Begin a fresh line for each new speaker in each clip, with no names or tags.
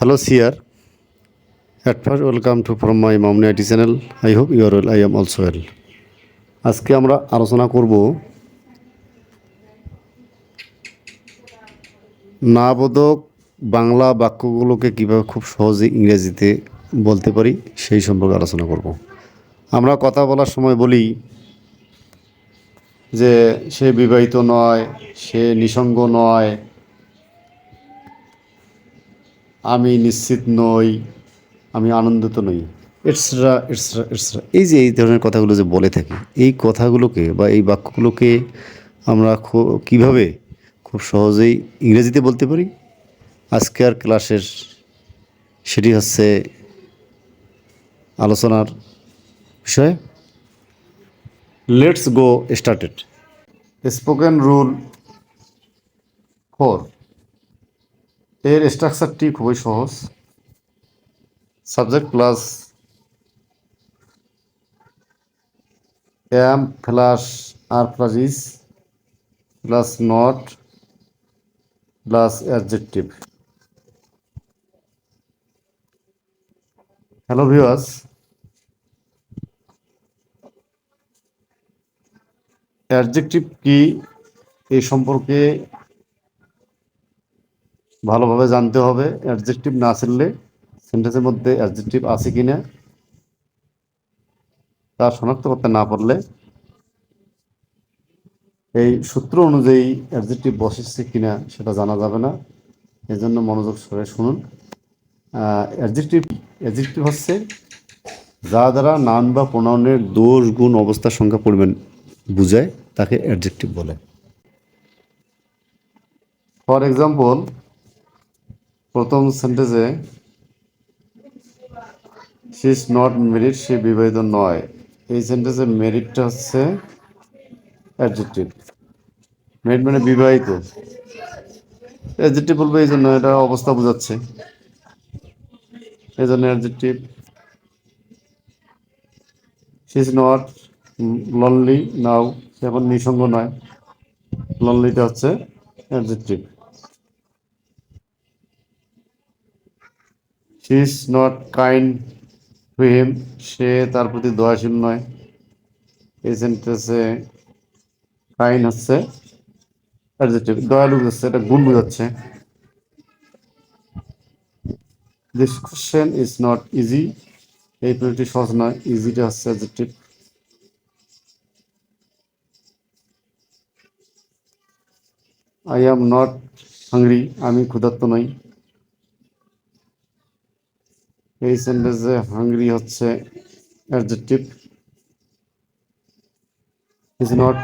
Hello, Seer. At first, welcome to from my Mamni IT channel. I hope you are well. I am well. আজকে আমরা আলোচনা করব নাবোধক বাংলা বাক্যগুলোকে কীভাবে খুব সহজে ইংরেজিতে বলতে পারি সেই সম্পর্কে আলোচনা করব আমরা কথা বলার সময় বলি যে সে বিবাহিত নয় সে নিসঙ্গ নয় আমি নিশ্চিত নই আমি আনন্দিত নই। এটসরা এটসরা এটসরা এই যে এই ধরনের কথাগুলো যে বলে থাকি এই কথাগুলোকে বা এই বাক্যগুলোকে আমরা কীভাবে খুব সহজেই ইংরেজিতে বলতে পারি? আজকের ক্লাসের সেটি হচ্ছে আলোচনার বিষয় let's go started. Spoken rule four. এর স্ট্রাকচারটি খুবই সহজ। Subject plus am plus are plus is plus not plus adjective hello viewers adjective কি? এই সম্পর্কে ভালোভাবে জানতে হবে অ্যাডজেক্টিভ না চিনলে সেন্টেন্সের মধ্যে অ্যাডজেক্টিভ আছে কি না তা শনাক্ত করতে না পারলে এই সূত্র অনুযায়ী অ্যাডজেক্টিভ বসেছে কিনা সেটা জানা যাবে না। এই জন্য মনোযোগ সরে শুনুন। অ্যাডজেক্টিভ অ্যাডজেক্টিভ হচ্ছে যা দ্বারা নান বা প্রণয়নের দোষ, গুণ, অবস্থার সংখ্যা, পরিমাণ বুঝায়, তাকে অ্যাডজেক্টিভ বলে। ফর এক্সাম্পল প্রথম সেন্টেন্সে সি ইজ নট মেরিট সে বিবাহিত নয়। এই সেন্টেন্সে মেরিটটা হচ্ছে অ্যাডজেক্টিভ মেরিট মানে বিবাহিত। অ্যাডজেক্টিভ বলব এই জন্য, এটা অবস্থা বোঝাচ্ছে। এই জন্য adjective she is not lonely now সে এখন নিঃসঙ্গ নয়। লনলিটা হচ্ছে adjective she is not kind to him সে তার প্রতি দয়াশীল নয়। এই সেন্টেন্সে কাইন্ড হচ্ছে দয়ালু হচ্ছে, এটা গুণ বোঝাচ্ছে। This question is not easy এই প্রশ্নটি সহজ নয় ইজিটা হচ্ছে adjective I am not hungry আমি ক্ষুধার্ত নই। এই সেন্টেন্সে হাংরি হচ্ছে অ্যাডজেক্টিভ ইজ নট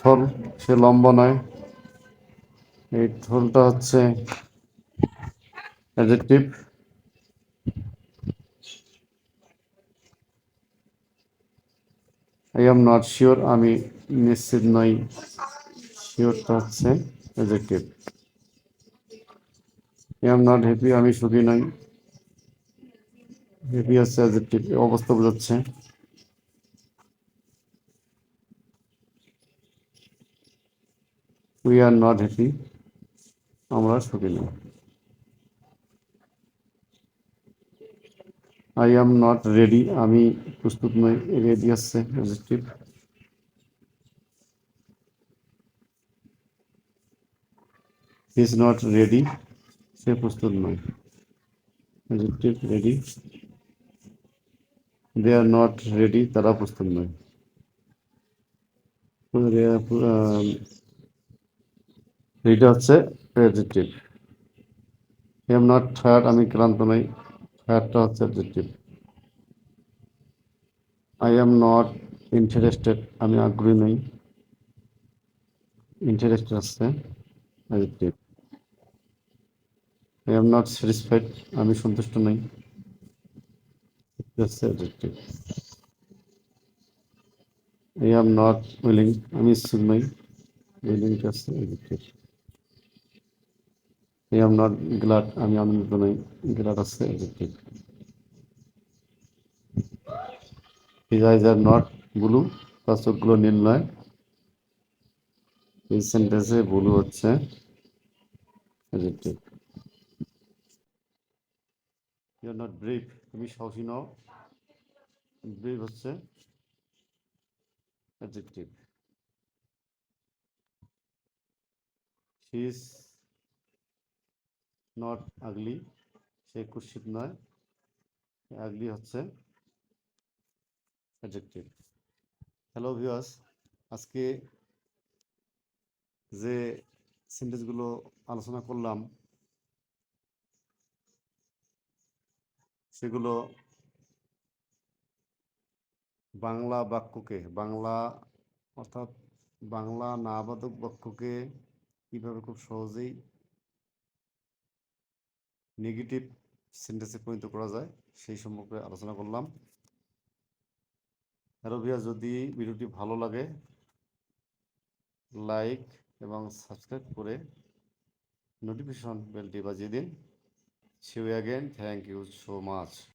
থল সে লম্বা নয় এই থলটা হচ্ছে adjective I am not sure আমি নিশ্চিত নই শিওরটা হচ্ছে adjective I am not happy আমি সুখী নই হ্যাপি হচ্ছে অ্যাডজেক্টিভ অবস্থা বোঝাচ্ছে। উই আর নট হ্যাপি আমরা সুখী নই আই এম নট রেডি আমি প্রস্তুত নই। রেডি হচ্ছে অ্যাডজেক্টিভ ইজ নট রেডি সে প্রস্তুত নয়। Adjective ready they are not ready তারা প্রস্তুত নয়। এইটা হচ্ছে adjective I am not tired আমি ক্লান্ত নই। টায়ার্ডটা হচ্ছে adjective I am not interested আমি আগ্রহী নই। ইন্টারেস্টেড হচ্ছে adjective I am not satisfied আমি সন্তুষ্ট নই। এটা হচ্ছে adjective I am not willing আমি ইচ্ছুক নই উইলিংটা হচ্ছে adjective I am not glad আমি আনন্দিত নই গ্লাড হচ্ছে adjective his eyes are not blue তার চোখগুলো নীল নয় এই সেন্টেন্সে ব্লু হচ্ছে adjective you are not brave তুমি সাহসী নও। ব্রেভ হচ্ছে adjective she is not ugly সে কুৎসিত নয়। আগলি হচ্ছে অ্যাডজেক্টিভ হ্যালো ভিউয়ার্স আজকে যে সেন্টেন্সগুলো আলোচনা করলাম সেগুলো বাংলা বাক্যকে, বাংলা অর্থাৎ বাংলা নাবাদক বাক্যকে কীভাবে খুব সহজেই নেগেটিভ সেন্টেন্সে পরিণত করা যায়, সেই সম্পর্কে আলোচনা করলাম। ভিউয়ার্স যদি ভিডিওটি ভালো লাগে লাইক এবং সাবস্ক্রাইব করে নোটিফিকেশন বেলটি বাজিয়ে দিন। See again thank you so much